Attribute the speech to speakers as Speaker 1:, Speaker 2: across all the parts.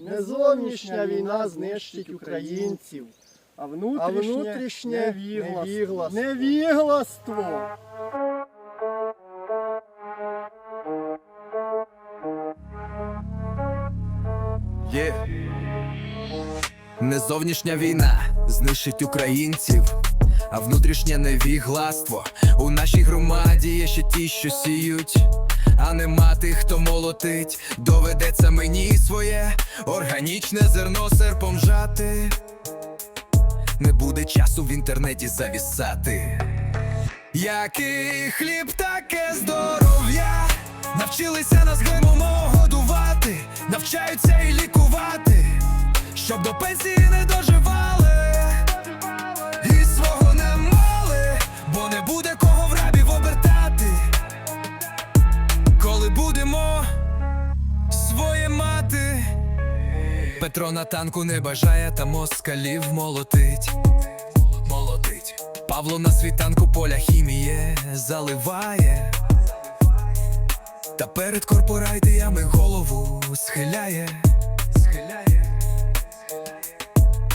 Speaker 1: Не зовнішня війна знищить українців,
Speaker 2: а
Speaker 1: а
Speaker 2: внутрішнє, невігластво.
Speaker 1: невігластво. Невігластво.
Speaker 3: Є. Не зовнішня війна знищить українців, а внутрішнє невігластво У нашій громаді є ще ті, що сіють, а нема тих, хто молотить. Доведеться мені своє органічне зерно серпом жати. Не буде часу в інтернеті завісати. Який хліб, таке здоров'я. Навчилися нас гримомо годувати, навчаються і лікувати, щоб до пенсії не доживали, Петро на танку не бажає, та москалів молотить. Молотить. Павло на світанку поля хіміє заливає. Та перед корпорайтіями голову схиляє. Схиляє.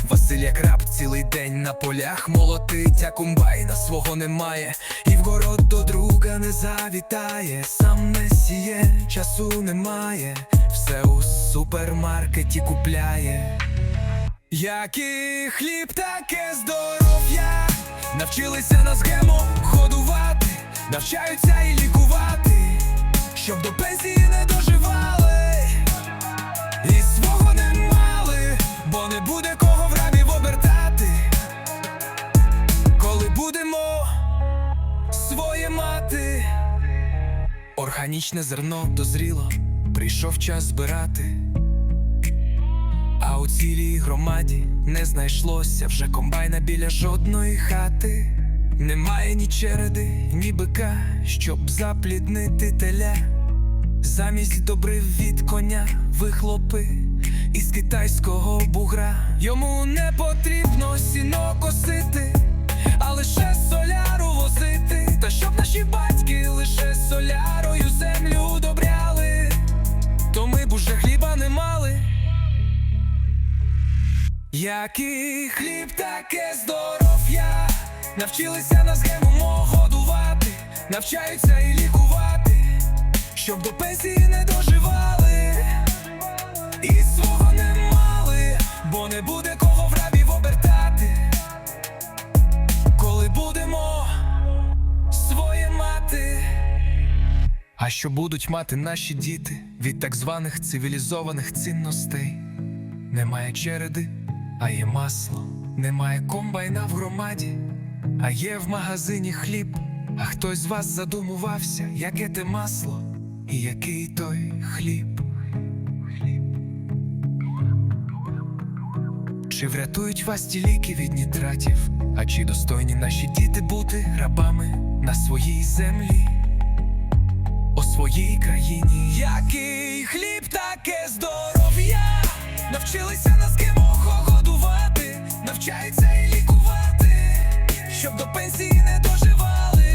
Speaker 3: Василь як раб цілий день на полях молотить, а комбайна свого немає, і в город до друга не завітає, сам не сіє, часу немає, все у супермаркеті купляє. Який хліб, таке здоров'я, навчилися нас гемо ходувати, навчаються і лікувати, щоб до пенсії Органічне зерно дозріло, прийшов час збирати. А у цілій громаді не знайшлося вже комбайна біля жодної хати. Немає ні череди, ні бика, щоб запліднити теля. Замість добрив від коня вихлопи із китайського бугра. Йому не потрібно сіно косити, уже хліба не мали. Який хліб, таке здоров'я, навчилися нас гемо годувати, навчаються і лікувати, щоб до пенсії не доживали, що будуть мати наші діти від так званих цивілізованих цінностей? Немає череди, а є масло, немає комбайна в громаді, а є в магазині хліб. А хтось з вас задумувався, яке те масло і який той хліб. Чи врятують вас ті ліки від нітратів? А чи достойні наші діти бути рабами на своїй землі? Своїй країні. Який хліб, таке здоров'я. Навчилися нас кимохо годувати, навчаються і лікувати, щоб до пенсії не доживали,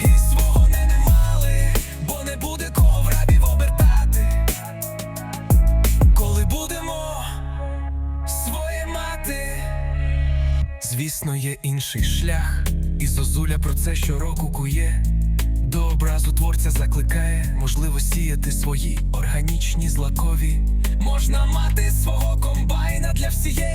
Speaker 3: і свого не, не мали, бо не буде кого в рабів обертати. Коли будемо своє мати. Звісно, є інший шлях, і Зозуля про це щороку кує творця закликає можливо сіяти свої органічні злакові. Можна мати свого комбайна для всієї.